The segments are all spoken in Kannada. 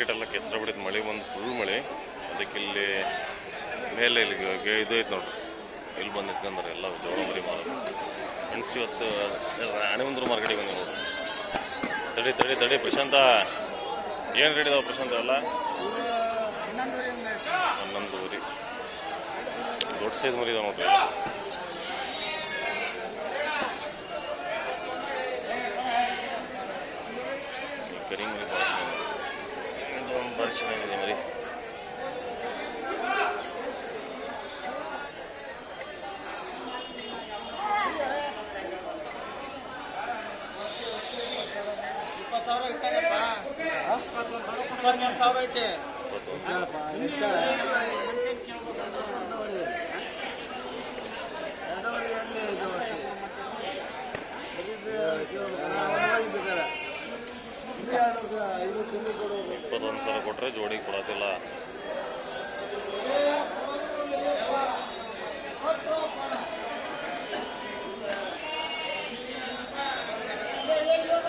ಮಾರ್ಕೆಟ್ ಎಲ್ಲ ಕೆಸರು ಬಿಡಿದ ಮಳೆ ಬಂದು ಫುಲ್ ಮಳೆ. ಅದಕ್ಕೆ ಇಲ್ಲಿ ಮೇಲೆ ಇಲ್ಲಿ ಇದು ಐತೆ ನೋಡ್ರಿ. ಇಲ್ಲಿ ಬಂದು ಅಂದ್ರೆ ಎಲ್ಲ ಜೋಳ ಮರಿ ಮಾಡೋದು ಫ್ರೆಂಡ್ಸ್ ಇವತ್ತು ರಾಣಿಮಂದ್ರ ಮಾರ್ಕೆಟಿಗೆ ಬಂದು ನೋಡ್ರಿ. ತಡಿ ತಡಿ ತಡಿ, ಪ್ರಶಾಂತ. ಏನು ರೇಟ್ ಇದಾವೆ ಪ್ರಶಾಂತ, ಎಲ್ಲ? ಹನ್ನೊಂದುವರೆ ದೊಡ್ಡ ಸೈಜ್ ಮರಿ ಇದಾವೆ ನೋಡ್ರಿ. ಎಲ್ಲ. ಈ ಕರಿ ಮರಿ ಭಾಳ ಚೆನ್ನಾಗಿದೆ ಇದು ಒಂದು ಭಾಳ ಚೆನ್ನಾಗಿದೆ ಮರಿ ಇಪ್ಪತ್ತೊಂದು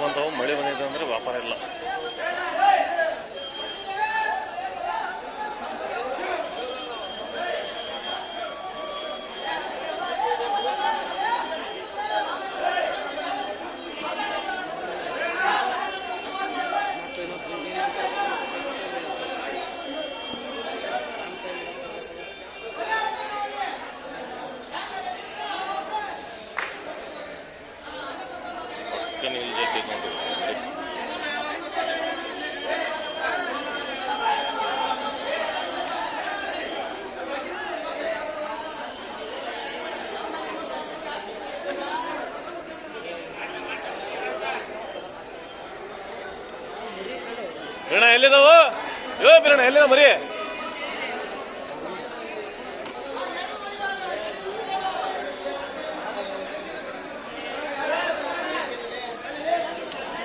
ಬಂದವು ಮಳೆ ಬಂದಿದೆ ಅಂದ್ರೆ ವ್ಯಾಪಾರ ಇಲ್ಲ. ಪಕ್ಕನೆ ಇಲ್ಲಿ ಜಗ್ಗಿ ನೋಡ್ರಿ ಬಿರಣ ಎಲ್ಲಿದಾವು ಯೋ ಬಿರಣ ಎಲ್ಲಿದ ಮರಿ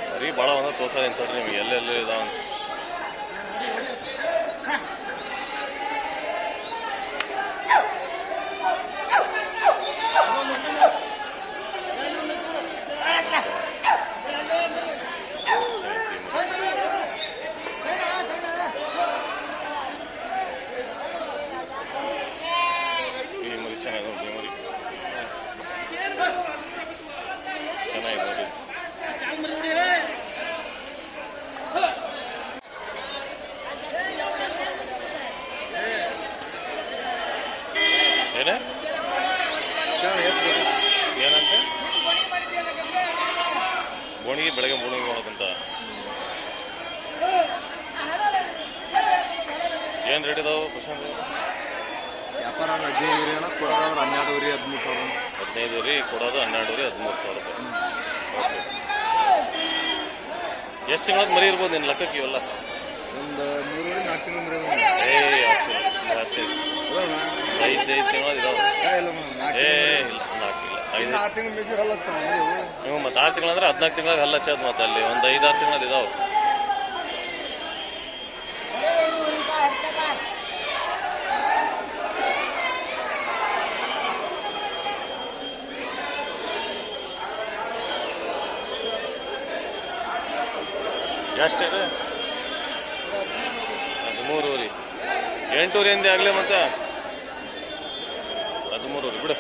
ಮರಿ ಭಾಳ ಒಂದ ತೋರ್ಸ ನಿಂತವ್ರಿ ನಿಮ್ಗೆ ಎಲ್ಲೆಲ್ಲಿ ಇದಾವ ಅಂತ ಈ ಮರಿ ಚೆನ್ನಾಗಿ ನೋಡಿ ಈ ಮರಿ ಚೆನ್ನಾಗಿದೆ ನೋಡಿ ಏನೇ ಏನಂತೆ ಬೋಣಿಗೆ ಬೆಳಗ್ಗೆ ಬೋಣಿಗೆ ಮಾಡೋದಂತ ಏನು ರೇಟ್ ಇದಾವೆ ಕ್ವಶನ್ ವ್ಯಾಪಾರ ಹದಿನೈದು ಊರಿ ಅಣ್ಣ. ಕೊಡೋದಾದ್ರೆ ಹನ್ನೆರಡು ಊರಿ ಹದಿಮೂರು ಸಾವಿರ ಹದಿನೈದು ರೀ ಕೊಡೋದು ಹನ್ನೆರಡು ರೀ ಹದಿಮೂರು ಸಾವಿರ ರೂಪಾಯಿ. ಓಕೆ. ಎಷ್ಟು ತಿಂಗಳದ ಮರಿ ಇರ್ಬೋದು ನಿನ್ನ ಲೆಕ್ಕಕ್ಕೆ ಇವೆಲ್ಲ? ಒಂದು ಮೂರು ನಾಲ್ಕು ತಿಂಗಳು ಮರಿ ಏ ಐದು ಐದು ತಿಂಗಳದ ಇದಾವೆ. ಏ ಇಲ್ಲ ನಾಲ್ಕು ಇಲ್ಲ ಐದು ಆರು ತಿಂಗಳು ಮೇಜರ್ ಅವು. ನೀವು ಮತ್ತೆ ಆರು ತಿಂಗಳಂದ್ರೆ ಹದಿನಾಲ್ಕು ತಿಂಗಳಿಗೆ ಹಲ್ಲ ಹಚ್ಚದ ಮತ್ತೆ ಅಲ್ಲಿ. ಒಂದು ಐದಾರು ತಿಂಗಳದ್ದು ಇದಾವೆ. ಎಷ್ಟಿದೆ ಹದಿಮೂರುವರೆ ಎಂಟೂರಿ ಎಂದೇ ಆಗಲೇ ಮತ್ತೆ? ಹದಿಮೂರುವರೆ ಬಿಡು.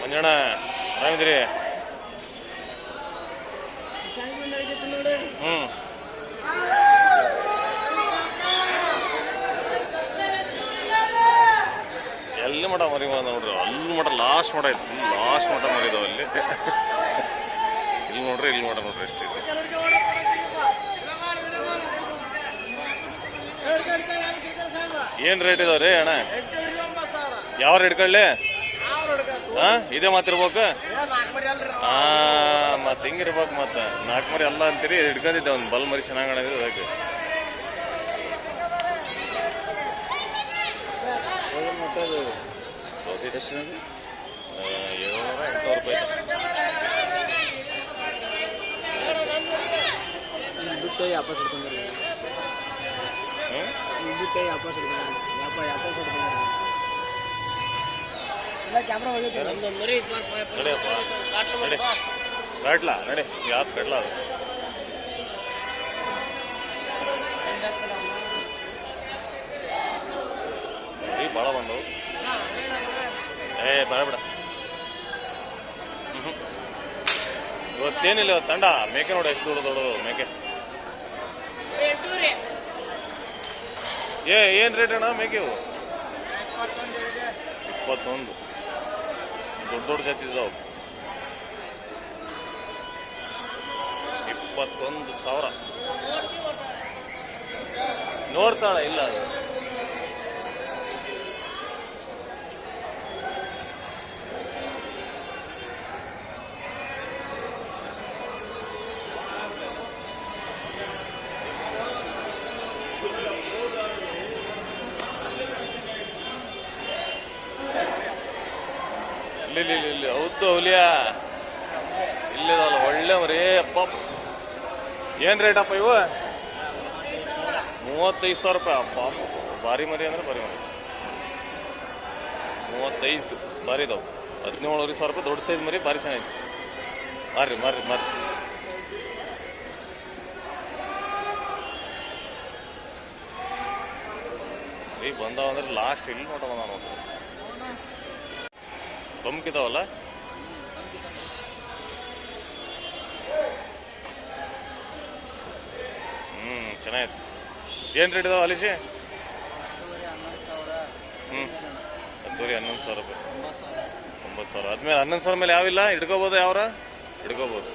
ಮಂಜಣ್ಣ ಆರಾಮಿದ್ರಿ ಹ್ಞೂ ಎಲ್ಲಿ ಮಠ ಮರಿ ಮಾಡ ನೋಡ್ರಿ, ಅಲ್ಲಿ ಮಠ ಲಾಸ್ಟ್ ಮಠ ಇತ್ತು ಲಾಸ್ಟ್ ಮಠ ಮರಿದಾವ ಅಲ್ಲಿ. ಇಲ್ಲಿ ನೋಡ್ರಿ, ಇಲ್ಲಿ ಮಠ ನೋಡ್ರಿ ಎಷ್ಟಿದೆ ಏನ್ ರೇಟ್ ಇದಾವ್ರಿ ಅಣ್ಣ? ಯಾವ ರೇಟ್ ಕಳ್ಳಿ? ಹಾ ಇದೇ ಮಾತಿರ್ಬೇಕು ಹಾ ಮತ್ತೆ ಹಿಂಗಿರ್ಬೇಕು ಮತ್ತೆ ನಾಲ್ಕು ಮರಿ ಅಲ್ಲ ಅಂತೀರಿ ಹಿಡ್ಕೊಂಡಿದ್ದೆ ಒಂದು ಬಲ್ ಮರಿ ಚೆನ್ನಾಗಿ ಕಾಣಿದೆ ಅದಕ್ಕೆ ಎಷ್ಟು ಆ, ಏಳ್ನೂರ ಎಂಟ್ನೂರು ರೂಪಾಯಿ ಬಿಟ್ಟು ವಾಪಸ್ ಹಿಡ್ಕೊಂಡ್ರಿ ಬಿಟ್ಟು ವಾಪಸ್ ಹಿಡ್ಕೊಂಡ್ರಿ ಯಾಪ ವಾಪಸ್ ಹಿಡ್ಕೊಂಡ್ರಿ ಇಲ್ಲ ಕ್ಯಾಮ್ರಾ ನಡಿ ಕಡ್ಲ ನಡಿ ಯಾವ್ದು ಕಟ್ಲ ಅದು ಭಾಳ ಬಂದವು ಏ, ಬರಬೇಡ. ಇವತ್ತೇನಿಲ್ಲ ಇವತ್ತು ತಂಡ. ಮೇಕೆ ನೋಡಿ ಎಷ್ಟು ದೊಡ್ಡ ದೊಡ್ಡದು ಮೇಕೆ. ಏ, ಏನು ರೇಟ್ ಅಣ್ಣ ಮೇಕೆ ಇವು? ಇಪ್ಪತ್ತೊಂದು. ದೊಡ್ಡ ದೊಡ್ಡ ಜಾತಿ ಇದಾವೆ. ಇಪ್ಪತ್ತೊಂದು ಸಾವಿರ. ನೋಡ್ತಾಳ, ಇಲ್ಲ ಅದು. ಇಲ್ಲಿ ಇಲ್ಲಿ ಇಲ್ಲಿ, ಹೌದು ಹುಲಿಯ. ಇಲ್ಲದಲ್ಲ ಒಳ್ಳೆ ಮರಿ ಅಪ್ಪ. ಏನ್ ರೇಟ್ ಅಪ್ಪ ಇವು? ಮೂವತ್ತೈದು ಸಾವಿರ ರೂಪಾಯಿ. ಅಪ್ಪ ಭಾರಿ ಮರಿ ಅಂದ್ರೆ ಭಾರಿ ಮರಿ. ಮೂವತ್ತೈದು. ಭಾರಿ ಇದಾವೆ. ಹದಿನೇಳುವರೆ ಸಾವಿರ ರೂಪಾಯಿ ದೊಡ್ಡ ಸೈಜ್ ಮರಿ ಭಾರಿ ಚೆನ್ನಾಗಿತ್ತು. ಮಾರ್ರಿ ಮಾರ್ರಿ ಮಾರಿ ಮರಿ ಬಂದಾವ ಅಂದ್ರೆ ಲಾಸ್ಟ್ ಇಲ್ಲಿ ನೋಡೋಣ ಬಂದ ನೋಡ್ರಿ ಬಂಕಿದಾವಲ್ಲ ಹ್ಮ್ ಚೆನ್ನಾಗಿತ್ತು ಏನ್ ರೇಟ್ ಇದಾವ ಅಲಿಸಿ ಹ್ಮ್ ಹತ್ತುವರೆ ಹನ್ನೊಂದು ಸಾವಿರ ರೂಪಾಯಿ. ಒಂಬತ್ತು ಸಾವಿರ. ಆದ್ಮೇಲೆ ಹನ್ನೊಂದು ಸಾವಿರ ಮೇಲೆ ಯಾವಿಲ್ಲ? ಹಿಡ್ಕೋಬೋದು ಯಾವ್ರ? ಹಿಡ್ಕೋಬೋದು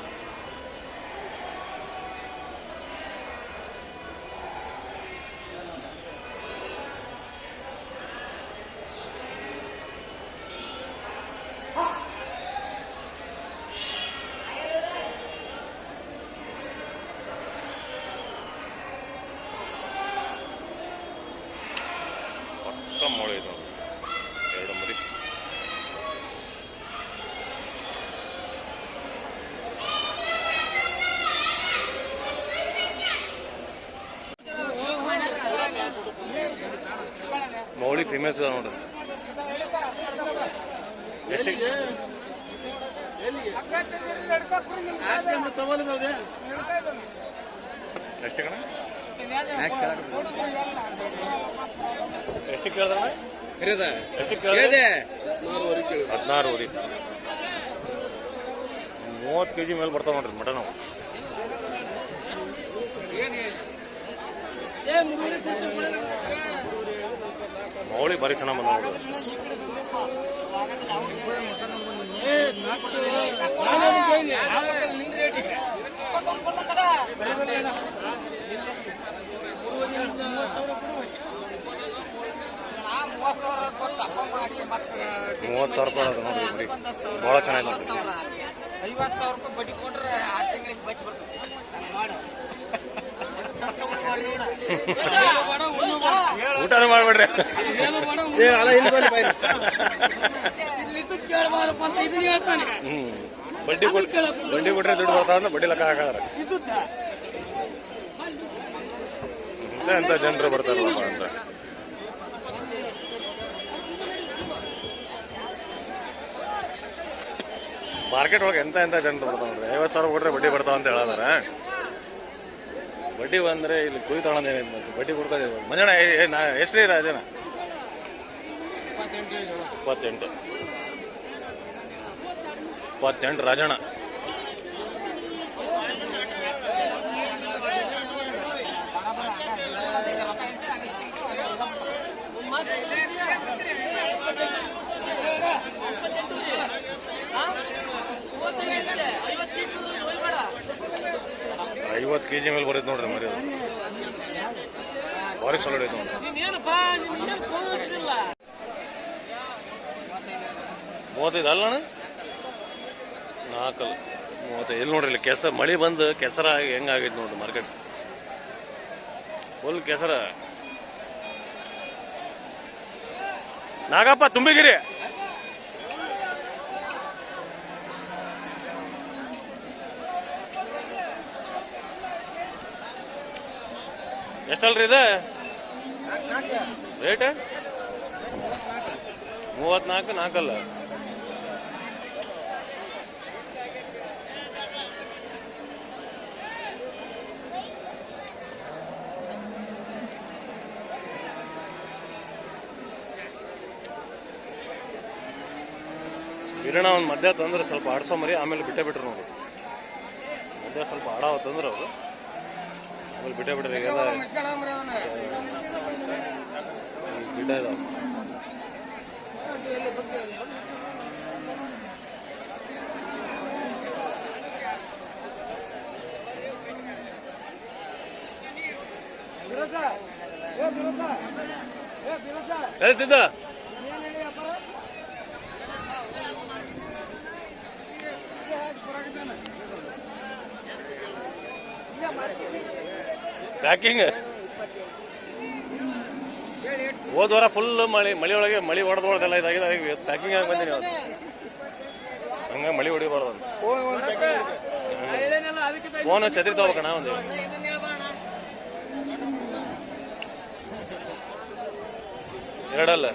ಪಕ್ಕ ಮೊಳೆ ಇದು ಎರಡು ಮರಿ ಮೌಳಿ ಫಿಮೇಲ್ಸ್ ನೋಡು ಎಷ್ಟಿಗೆ ತಗೊಳ್ಳೋದು ಎಷ್ಟಿಗೆ ಅಣ್ಣ ಎಷ್ಟಿಗೆ ಕೇಳ್ದಣ್ಣ? ಎಷ್ಟಿಗೆ ಕೇಳಿದೆ? ಹದಿನಾರು ಊರಿ ಮೂವತ್ತು ಕೆ ಜಿ ಮೇಲೆ ಬರ್ತಾವ ನೋಡ್ರಿ ಮಟನ್ ಅವು. ಮೌಳಿ ಭಾರಿ ಚೆನ್ನಾಗಿ ಬಂದ ಮೂವತ್ತು ಸಾವಿರ ರೂಪಾಯಿ ಅದು ನೋಡಿ ಮರಿ ಭಾಳ ಚೆನ್ನಾಗಿ ಐವತ್ತು ಸಾವಿರ ರೂಪಾಯಿ ಬಡ್ಡಿ ಕೊಟ್ರೆ ಆರು ತಿಂಗಳಿಗೆ ಬಡ್ಡಿ ಬರ್ತದೆ. ಊಟನೇ ಮಾಡ್ಬೇಡ್ರಿ. ಅಂತ ಬಡ್ಡಿ ಬಡ್ಡಿ ಕೊಟ್ರೆ ದುಡ್ಡು ಬರ್ತಾವ ಅಂದ್ರೆ ಬಡ್ಡಿ ಲೆಕ್ಕ ಹಾಕಾದ್ರೆ. ಎಂತ ಎಂತ ಜನರು ಬರ್ತಾರಲ್ಲಪ್ಪ ಅಂತ. ಮಾರ್ಕೆಟ್ ಒಳಗೆ ಎಂತ ಎಂತ ಜನರು ಬರ್ತಾವ ಐವತ್ತು ಸಾವಿರ ಕೊಟ್ರೆ ಬಡ್ಡಿ ಬರ್ತಾವ ಅಂತ ಹೇಳದಾರ. ಬಡ್ಡಿ ಬಂದ್ರೆ ಇಲ್ಲಿ ಕುಯ್ ತಗೊಂಡೇನಿಲ್ಲ ಮತ್ತೆ ಬಡ್ಡಿ ಕೊಡ್ಕೋದಿಲ್ಲ ಮಂಜಣ್ಣ ಎಷ್ಟು ರೀ ರಾಜನ ಇಪ್ಪತ್ತೆಂಟು. ಇಪ್ಪತ್ತೆಂಟು. ರಾಜಣ್ಣ. ಮೂವತ್ತು ಕೆ ಜಿ ಮೇಲೆ ಬರುತ್ತೆ ನೋಡ್ರಿ ಮರಿ ಭಾರಿ ಚಲೋ ಐತೆ ಮೂವತ್ತೈದು ಅಲ್ಲ ನಾಲ್ಕಲ್ಲ. ಮೂವತ್ತೈದು. ಇಲ್ಲಿ ನೋಡ್ರಿ ಇಲ್ಲಿ ಕೆಸ ಮಳೆ ಬಂದು ಕೆಸರ ಹೆಂಗ್ ಹೆಂಗಾಗೈತೆ ನೋಡ್ರಿ ಮಾರ್ಕೆಟ್. ಫುಲ್ ಕೆಸರ. ನಾಗಪ್ಪ ತುಂಬಿಗಿರಿ. ಎಷ್ಟಲ್ರಿ ಇದು? ರೇಟ್ ಮೂವತ್ನಾಲ್ಕು, ನಾಲ್ಕಲ್ಲ? ಕಿರಣ ಒಂದು ಮಧ್ಯ ತಂದ್ರೆ ಸ್ವಲ್ಪ ಆಡ್ಸೋ ಮರಿ, ಆಮೇಲೆ ಬಿಟ್ಟೆ ಬಿಟ್ರು ನೋಡಿ. ಮಧ್ಯ ಸ್ವಲ್ಪ ಆಡಾವ ತಂದ್ರೆ ಅವರು. ಆಮೇಲೆ ಬಿಟ್ಟೆ ಬಿಡ್ರಿ ಈಗೆಲ್ಲ ಗಿಡ ಇದಾವೆ ಏ ಸಿದ್ಧ. ಪ್ಯಾಕಿಂಗ್ ಹೋದ ವಾರ ಫುಲ್ ಮಳೆ ಮಳೆ ಒಳಗೆ ಮಳೆ ಹೊಡೆದ ಇದಾಗಿದೆ, ಅದಕ್ಕೆ ಪ್ಯಾಕಿಂಗ್ ಆಗಿ ಬಂದಿನಿ ಅವತ್ತು ಹಂಗ ಮಳೆ ಹೊಡಿಬಾರ್ದು ಫೋನ್ ಛತ್ರಿ ತಗೋಬೇಕಣ್ಣ ಒಂದು ಎರಡಲ್ಲ.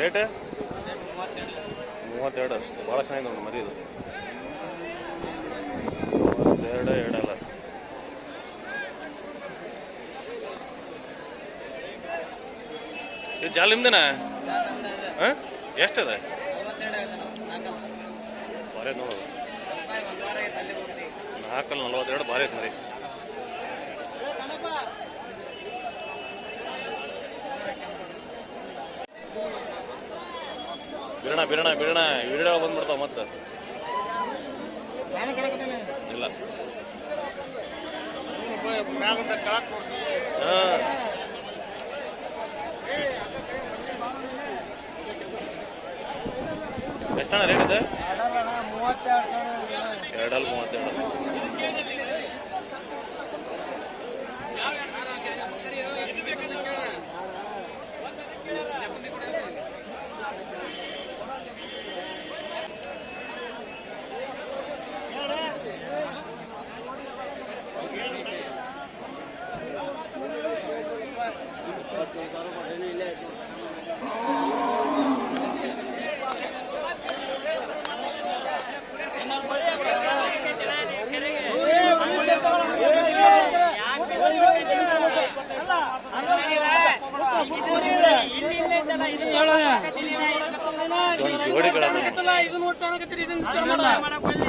ರೇಟ್ ಮೂವತ್ತೆರಡು. ಭಾಳ ಚೆನ್ನಾಗಿದೆ ಮರಿ ಇದು ಮೂವತ್ತೆರಡು ಎರಡಲ್ಲ ಇದು ಜಾಲ ನಿಮ್ದೇನ? ಹಾಂ? ಎಷ್ಟದ? ಭಾರಿ ನೋಡೋದು ನಾಲ್ಕಲ್ಲಿ ನಲ್ವತ್ತೆರಡು ಭಾರಿ ಐತೆ ಮರಿ ಬಿರಣ ಬಿರಣ ಬಿರಣ ವಿಡಿಯೋ ಬಂದ್ಬಿಡ್ತಾವ ಮತ್ತೆ. ಇಲ್ಲ. ಹಾ. ಎಷ್ಟಣ್ಣ ರೇಟ್ ಇದೆ ಮೂವತ್ತೆರಡು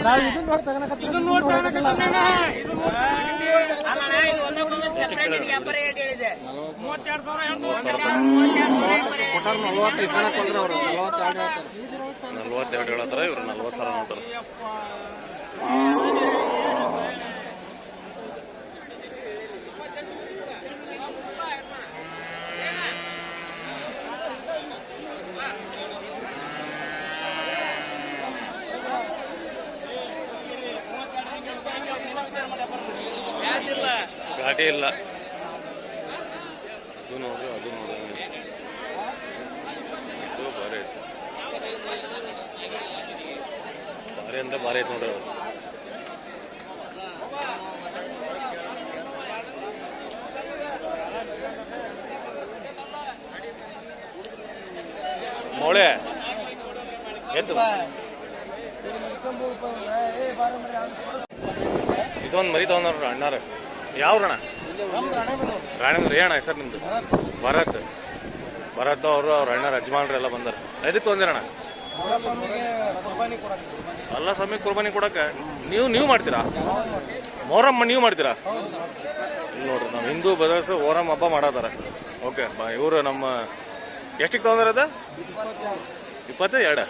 ನಾವು ಇದನ್ನ ನೋಡಿ ತಗೊಳಕತ್ತೀವಿ ಇದನ್ನ ನೋಡಿ ಕೊಟ್ಟಾರ ಕೊಡ್ರಿ ಅವರು ನಲ್ವತ್ತೆರಡು ಹೇಳ್ತಾರೆ. ನಲ್ವತ್ತೆರಡು ಹೇಳತ್ತಾರ ಇವ್ರು ನಲ್ವತ್ತು ಸಾವಿರ ನೋಡ್ತಾರ. ಘಾಟಿ ಇಲ್ಲ. ಅದು ನೋಡ್ರಿ ಅದು ನೋಡ್ರಿ. ಇದು ಭಾರಿ ಐತಿ. ಭಾರಿ ಅಂದ್ರೆ ಭಾರಿ ಐತಿ ನೋಡ್ರಿ ಅದು. ಮೋಳೆ ಎತ್ತು ಇದೊಂದು ಮರಿ ತಗೊಂಡ್ರ ಅಣ್ಣಾರ. ಯಾವ್ರಣ ರಾಣೇಂದ್ರ ಏನ ಹೆಸರು ನಿಮ್ದು? ಭರತ್. ಭರತ್. ಅವರು ಅವ್ರ ಅಣ್ಣ ಯಜಮಾನ್ರು ಎಲ್ಲ ಬಂದರು. ಎದಕ್ಕೆ ತೊಂದಿರಣ್ಣ ಅಲ್ಲ ಸ್ವಾಮಿ ಕುರ್ಬಾನಿ ಕೊಡಕ್ಕೆ. ನೀವು ನೀವು ಮಾಡ್ತೀರಾ? ಮೊಹರಮ್ಮ ನೀವು ಮಾಡ್ತೀರಾ? ಇಲ್ಲಿ ನೋಡ್ರಿ ನಾವು ಹಿಂದೂ ಬದಲಾಸ ಓರಮ್ ಹಬ್ಬ ಮಾಡತ್ತಾರ ಓಕೆ ಇವರು ನಮ್ಮ ಎಷ್ಟಿಗೆ ತಗೊಂಡ್ರ ಅದ? ಇಪ್ಪತ್ತು ಎರಡು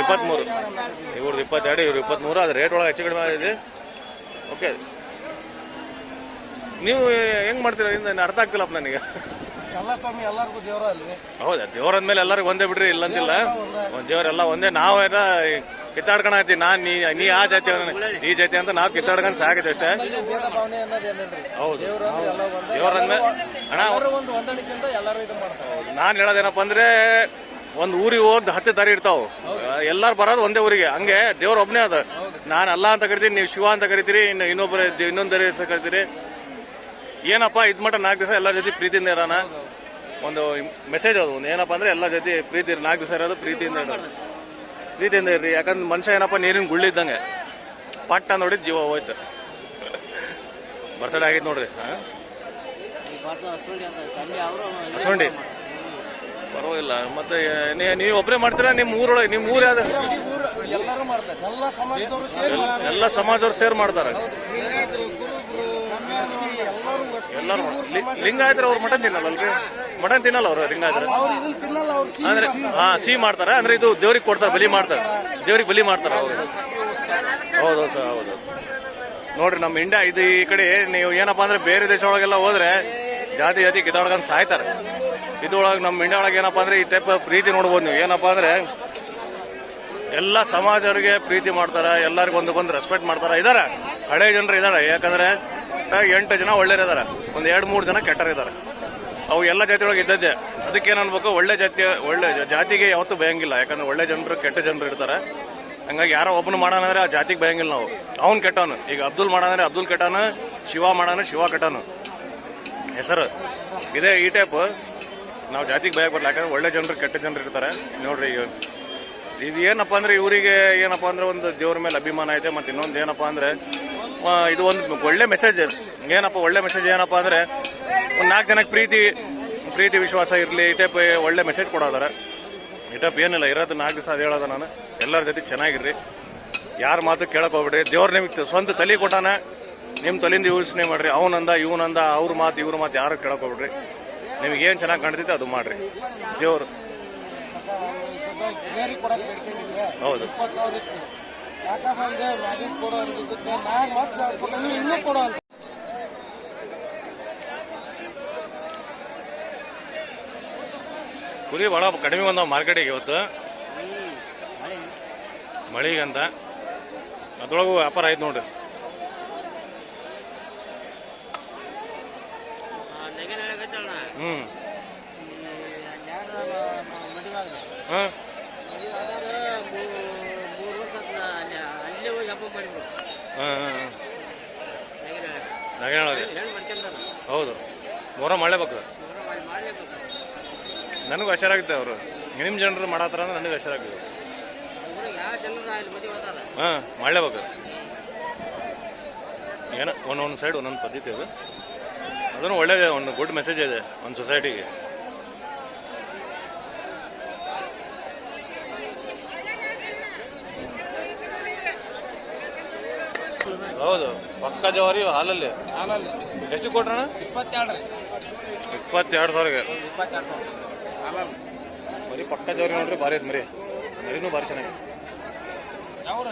ಇಪ್ಪತ್ತ್ಮೂರು ಇವ್ರದ್ದು ಇಪ್ಪತ್ತೆರಡು ಇವ್ರು ಇಪ್ಪತ್ತ್ಮೂರು ಅದು ರೇಟ್ ಒಳಗೆ ಹೆಚ್ಚು ಕಡಿಮೆ ಆಗಿದೆ. ಓಕೆ. ನೀವು ಹೆಂಗ್ ಮಾಡ್ತೀರಾ? ಅರ್ಥ ಆಗ್ತಿಲ್ಲಪ್ಪ ನನಗೆ. ಎಲ್ಲ ಸ್ವಾಮಿ ಎಲ್ಲರಿಗೂ ದೇವರ ಅಲ್ರಿ ಹೌದಾ? ದೇವ್ರ ಅಂದ್ಮೇಲೆ ಎಲ್ಲರಿಗೂ ಒಂದೇ ಬಿಡ್ರಿ ಇಲ್ಲಂತಿಲ್ಲ. ದೇವರೆಲ್ಲ ದೇವ್ರೆಲ್ಲ ಒಂದೇ. ನಾವೆಲ್ಲ ಆಯ್ತಿ ನಾನ್ ನೀ ನೀ ಆ ಜಾತಿ ಈ ಜಾತಿ ಅಂತ ನಾವು ಕಿತ್ತಾಡ್ಕೊಂಡ್ ಸಾಕಿದೆ ಅಷ್ಟೇ. ಹೌದು. ದೇವರ ಅಂದ್ಮೇಲೆ ಅಣ್ಣ ನಾನ್ ಹೇಳೋದೇನಪ್ಪ ಅಂದ್ರೆ ಒಂದ್ ಊರಿಗೆ ಹೋದ್ ಹತ್ತು ದಾರಿ ಇರ್ತಾವ. ಎಲ್ಲಾರು ಬರೋದು ಒಂದೇ ಊರಿಗೆ. ಹಂಗೆ ದೇವ್ರ ಒಬ್ನೇ ಅದ. ನಾನು ಅಲ್ಲ ಅಂತ ಕರಿತೀನಿ ನೀವು ಶಿವ ಅಂತ ಕರಿತೀರಿ ಇನ್ನು ಇನ್ನೊಬ್ಬರ ಇನ್ನೊಂದ್ ದಾರಿ ಕರಿತೀರಿ. ಏನಪ್ಪ ಇದ್ ಮಟ್ಟ ನಾಲ್ಕು ದಿವಸ ಎಲ್ಲರ ಜೊತೆ ಪ್ರೀತಿಯಿಂದ ಇರೋಣ? ಒಂದು ಮೆಸೇಜ್ ಅದು ಒಂದು ಏನಪ್ಪ ಅಂದ್ರೆ ಎಲ್ಲ ಜೊತೆ ಪ್ರೀತಿ ನಾಲ್ಕು ದಿವಸ ಇರೋದು ಪ್ರೀತಿಯಿಂದ ಇರೋದು. ಪ್ರೀತಿಯಿಂದ ಇರ್ರಿ ಯಾಕಂದ್ರೆ ಮನುಷ್ಯ ಏನಪ್ಪ ನೀರಿನ ಗುಳ್ಳಿದ್ದಂಗೆ ಪಟ್ಟ ನೋಡಿ ಜೀವ ಹೋಯ್ತು. ಬರ್ತ್ಡೇ ಆಗಿದ್ ನೋಡ್ರಿ ಹಾ? ಹಸುಂಡಿ. ಪರವಾಗಿಲ್ಲ ಮತ್ತೆ ನೀ- ನೀವು ಒಬ್ಬರೇ ಮಾಡ್ತೀರಾ? ನಿಮ್ಮ ಊರೊಳಗೆ ನಿಮ್ಮ ಊರು ಯಾವ್ದು? ಎಲ್ಲರೂ ಮಾಡ್ತಾರೆ. ಎಲ್ಲ ಸಮಾಜದವರು ಸೇರಿ ಎಲ್ಲ ಸಮಾಜದವ್ರು ಸೇರ್ ಮಾಡ್ತಾರೆ. ಎಲ್ಲರೂ ಲಿಂಗಾಯತರ ಅವ್ರು ಮಟನ್ ತಿನ್ನಲ್ಲಲ್ರಿ ಮಟನ್ ತಿನ್ನಲ್ಲ ಅವರು ಲಿಂಗಾಯತರ. ಅಂದ್ರೆ ಹಾ ಸಿಹಿ ಮಾಡ್ತಾರೆ. ಅಂದ್ರೆ ಇದು ದೇವ್ರಿಗೆ ಕೊಡ್ತಾರೆ ಬಲಿ ಮಾಡ್ತಾರೆ. ದೇವ್ರಿಗೆ ಬಲಿ ಮಾಡ್ತಾರೆ ಅವರು ಹೌದು ಸರ್ ಹೌದು. ನೋಡ್ರಿ ನಮ್ಮ ಇಂಡಿಯಾ ಇದು ಈ ಕಡೆ ನೀವು ಏನಪ್ಪಾ ಅಂದ್ರೆ ಬೇರೆ ದೇಶ ಒಳಗೆಲ್ಲ ಹೋದ್ರೆ ಜಾತಿ ಜಾತಿ ಕಿತಾಡ್ಕೊಂಡು ಸಾಯ್ತಾರೆ. ಇದ್ರೊಳಗೆ ನಮ್ಮ ಇಂಡಿಯಾ ಒಳಗೆ ಏನಪ್ಪಾ ಅಂದ್ರೆ ಈ ಟೈಪ್ ಪ್ರೀತಿ ನೋಡ್ಬೋದು ನೀವು. ಏನಪ್ಪಾ ಅಂದ್ರೆ ಎಲ್ಲ ಸಮಾಜರಿಗೆ ಪ್ರೀತಿ ಮಾಡ್ತಾರೆ ಎಲ್ಲರಿಗೂ ಒಂದು ಬಂದು ರೆಸ್ಪೆಕ್ಟ್ ಮಾಡ್ತಾರೆ. ಇದಾರ ಹಳೆ ಜನರು ಇದಾರೆ. ಯಾಕಂದ್ರೆ ಎಂಟು ಜನ ಒಳ್ಳೆಯರು ಇದಾರೆ ಒಂದ್ ಎರಡು ಮೂರು ಜನ ಕೆಟ್ಟರಿದ್ದಾರೆ. ಅವು ಎಲ್ಲ ಜಾತಿಯೊಳಗೆ ಇದ್ದದ್ದೇ. ಅದಕ್ಕೆ ಏನ್ ಅನ್ಬೇಕು? ಒಳ್ಳೆ ಜಾತಿ ಒಳ್ಳೆ ಜಾತಿಗೆ ಯಾವತ್ತೂ ಭಯಂಗಿಲ್ಲ ಯಾಕಂದ್ರೆ ಒಳ್ಳೆ ಜನರು, ಕೆಟ್ಟ ಜನರು ಇರ್ತಾರೆ. ಹಂಗಾಗಿ ಯಾರೋ ಒಬ್ಬನು ಮಾಡೋಣ ಅಂದ್ರೆ ಆ ಜಾತಿಗೆ ಭಯಂಗಿಲ್ಲ ನಾವು. ಅವ್ನು ಕೆಟ್ಟವನು. ಈಗ ಅಬ್ದುಲ್ ಮಾಡೋಣ ಅಬ್ದುಲ್ ಕೆಟ್ಟವನು, ಶಿವ ಮಾಡೋಣ ಶಿವ ಕೆಟ್ಟವನು. ಹೆಸರು? ಇದೇ ಈ ಟೈಪ್ ನಾವು ಜಾತಿಗೆ ಭಯ ಬರಲ್ಲ ಯಾಕಂದ್ರೆ ಒಳ್ಳೆ ಜನರು, ಕೆಟ್ಟ ಜನರು ಇರ್ತಾರೆ. ನೋಡ್ರಿ ಈಗ. ಇದು ಏನಪ್ಪ ಅಂದ್ರೆ ಇವರಿಗೆ ಏನಪ್ಪ ಅಂದ್ರೆ ಒಂದು ದೇವ್ರ ಮೇಲೆ ಅಭಿಮಾನ ಐತೆ, ಮತ್ತೆ ಇನ್ನೊಂದು ಏನಪ್ಪ ಅಂದ್ರೆ ಇದು ಒಂದು ಒಳ್ಳೆ ಮೆಸೇಜ್ ಏನಪ್ಪ ಒಳ್ಳೆ ಮೆಸೇಜ್ ಏನಪ್ಪ ಅಂದ್ರೆ, ಒಂದು ನಾಲ್ಕು ಜನಕ್ಕೆ ಪ್ರೀತಿ ಪ್ರೀತಿ, ವಿಶ್ವಾಸ ಇರಲಿ ಈ ಟೈಪ್ ಒಳ್ಳೆ ಮೆಸೇಜ್ ಕೊಡೋದಾರೆ. ಈ ಟೈಪ್ ಏನಿಲ್ಲ ಇರೋದು ನಾಲ್ಕು ದಿವಸ ಅದು ಹೇಳೋದ ನಾನು. ಎಲ್ಲರ ಜೊತೆ ಚೆನ್ನಾಗಿರ್ರಿ. ಯಾರ ಮಾತು ಕೇಳಕ್ ಹೋಗ್ಬಿಡ್ರಿ. ದೇವ್ರ ನಿಮಗೆ ಸ್ವಂತ ತಲೆ ಕೊಟ್ಟಾನ ನಿಮ್ಮ ತಲೆಯಿಂದ ಯೋಚನೆ ಮಾಡ್ರಿ. ಅವನಂದ, ಇವನಂದ, ಅವ್ರ ಮಾತು, ಇವ್ರ ಮಾತು ಯಾರು ಕೇಳಕ್ ಹೋಗ್ಬಿಡ್ರಿ. ನಿಮ್ಗೆ ಏನು ಚೆನ್ನಾಗಿ ಕಾಣ್ತೈತೆ ಅದು ಮಾಡ್ರಿ. ದೇವ್ರು. ಬೇರೆ ಕೊಡಕ್ ಬೇಡ್ಕೊಂಡಿದ್ರೆ ಹೌದು. ಇಪ್ಪತ್ತು ಸಾವಿರ ಇತ್ತು. ಯಾಕಪ್ಪ ಅಂದ್ರೆ ಮ್ಯಾಗಿನ್ ಕೊಡೋ ಮತ್ತೆ ಕೊಟ್ಟು ಇನ್ನೂ ಕೊಡೋ ಅಂತ. ಕುರಿ ಭಾಳ ಕಡಿಮೆ ಬಂದಾವ ಮಾರ್ಕೆಟಿಗೆ ಇವತ್ತು. ಮಳಿಗಂತ. ಅದ್ರೊಳಗೂ ವ್ಯಾಪಾರ ಆಯ್ತು ನೋಡ್ರಿ. ಹ್ಮ್. ಹಾ ಮೂರು ವರ್ಷ ಅಲ್ಲೇ ಹೋಗಿ ಹಬ್ಬ ಮಾಡಿದ್ರು ಹಾ ನಗರೊಳಗೆ ಹೆಣ್ಣು ಮಾಡ್ಕೊಂಡಾರ ಹೌದು. ಮೊರ ಮಾಡಲೇಬೇಕು. ನನಗೂ ಹುಷಾರಾಗುತ್ತೆ ಅವರು. ನಿಮ್ಮ ಜನರು ಮಾಡತ್ತಾರ ಅಂದ್ರೆ ನನಗೆ ಹುಷಾರಾಗಿದೆ ಹಾಂ ಮಾಡಲೇಬೇಕು. ಏನೋ ಒಂದೊಂದು ಸೈಡ್ ಒಂದೊಂದು ಪದ್ಧತಿ ಅದು. ಅದನ್ನು ಒಳ್ಳೆ ಒಂದು ಗುಡ್ ಮೆಸೇಜ್ ಇದೆ ಒಂದು ಸೊಸೈಟಿಗೆ ಹೌದು ಪಕ್ಕ ಜವಾರಿ ಹಾಲಲ್ಲಿ ಹಾಲಲ್ಲಿ ಎಷ್ಟು ಕೊಟ್ರಣ ಇಪ್ಪತ್ತೆರಡು ರೀ ಇಪ್ಪತ್ತೆರಡು ಸಾವಿರಗೆ ಇಪ್ಪತ್ತೆರಡು ಸಾವಿರ ಮರಿ ಪಕ್ಕ ಜವಾರಿ ನೋಡ್ರಿ ಭಾರಿ ಐತೆ ಮರಿ ಮರಿನೂ ಭಾರಿ ಚೆನ್ನಾಗಿದೆ ಯಾವ್ರ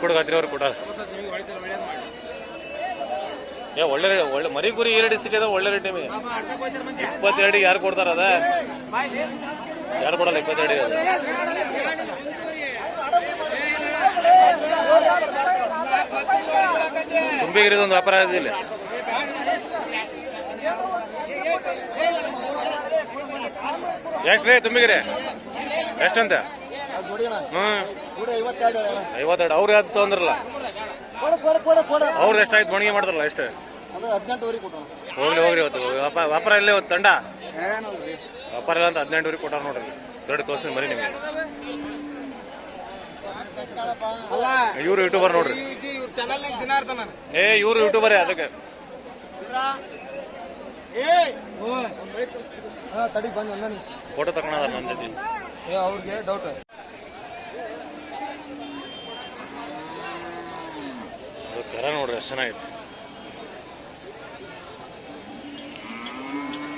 ಕುಡ್ಗಾತ್ರಿ ಅವ್ರು ಕೊಟ್ಟಾರ ಏ ಒಳ್ಳೆ ರೇಟ್ ಒಳ್ಳೆ ಮರಿ ಗುರಿ ಈ ರೇಟ್ ಸಿಕ್ಕಿದ ಒಳ್ಳೆ ರೇಟ್ ನಿಮಗೆ ಇಪ್ಪತ್ತೆರಡು ಯಾರು ಕೊಡ್ತಾರ ಅದ ಯಾರು ಕೊಡಲ್ಲ ಇಪ್ಪತ್ತೆರಡು ಅದು ತುಂಬಿಗಿರಿದ ಒಂದು ವ್ಯಾಪಾರ ಇದೆ ಇಲ್ಲಿ. ಎಷ್ಟು ರೀ ತುಂಬಿಗಿರಿ? ಎಷ್ಟಂತ? ಹ್ಮ್. ಐವತ್ತೆರಡು. ಅವ್ರ ಯಾವ್ದು ತೊಂದ್ರಲ್ಲ? ಅವ್ರು ಎಷ್ಟಾಯ್ತು ಮಣಿಗೆ ಮಾಡಿದ್ರಲ್ಲ ಎಷ್ಟು? ಹೋಗ್ಲಿ ಹೋಗ್ರಿ ಇವತ್ತು. ವ್ಯಾಪಾರ ಇಲ್ಲೇ ಇವತ್ತು ತಂಡ? ವ್ಯಾಪಾರ ಇಲ್ಲ ಅಂತ ಹದಿನೆಂಟುವರೆಗೆ ಕೊಟ್ಟಾರ ನೋಡ್ರಿ. ದೊಡ್ಡ ಕೋಸ್ ಮರಿ ನಿಮಗೆ. ಇವ್ರು ಯೂಟ್ಯೂಬರ್ ನೋಡ್ರಿ. ಇವ್ರ ಚಾನಲ್ ದಿನ ಇರ್ತಾನ ಏ ಇವ್ರು ಯೂಟ್ಯೂಬರ್ ಅದಕ್ಕೆ. ಹಾ ತಡಿ ಬಂದ ಫೋಟೋ ತಗೊಳದ ನನ್ನ ಜೊತೆ. ಏ ಅವ್ರಿಗೆ ಡೌಟ್ ಅದು ಕರ ನೋಡ್ರಿ ಎಷ್ಟು ಚೆನ್ನಾಗಿತ್ತು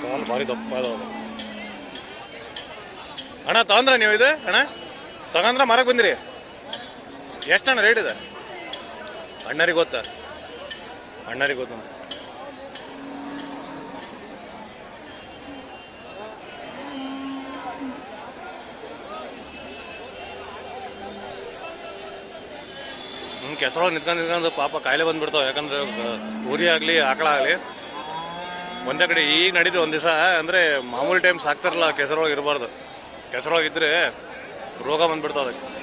ಕಾಲು ಭಾರಿ ದಪ್ಪ ಅದಾವ ಅಣ್ಣ ತಗೊಂಡ್ರ ನೀವು ಇದು? ಅಣ್ಣ ತಗೊಂಡ್ರ ಮರಕ್ಕೆ ಬಂದಿರಿ? ಎಷ್ಟಣ್ಣ ರೇಟ್ ಇದೆ? ಅಣ್ಣರಿಗೆ ಗೊತ್ತ? ಅಣ್ಣರಿಗೆ ಗೊತ್ತಂತ ಹ್ಞೂ ಕೆಸರೊಳಗೆ ನಿಂತ್ಕೊಂಡು ನಿಂತ್ಕೊಂಡು ಪಾಪ ಕಾಯಿಲೆ ಬಂದ್ಬಿಡ್ತಾವೆ. ಯಾಕಂದ್ರೆ, ಊರಿ ಆಗಲಿ, ಆಕಳ ಆಗಲಿ. ಒಂದೇ ಕಡೆ ಈಗ ನಡೀತು ಒಂದು ದಿವಸ. ಅಂದರೆ ಮಾಮೂಲಿ ಟೈಮ್ ಸಾಕ್ತಾರಲ್ಲ ಕೆಸರೊಳಗೆ ಇರಬಾರ್ದು. ಕೆಸರೊಳಗೆ ಇದ್ರೆ ರೋಗ ಬಂದ್ಬಿಡ್ತಾವ ಅದಕ್ಕೆ.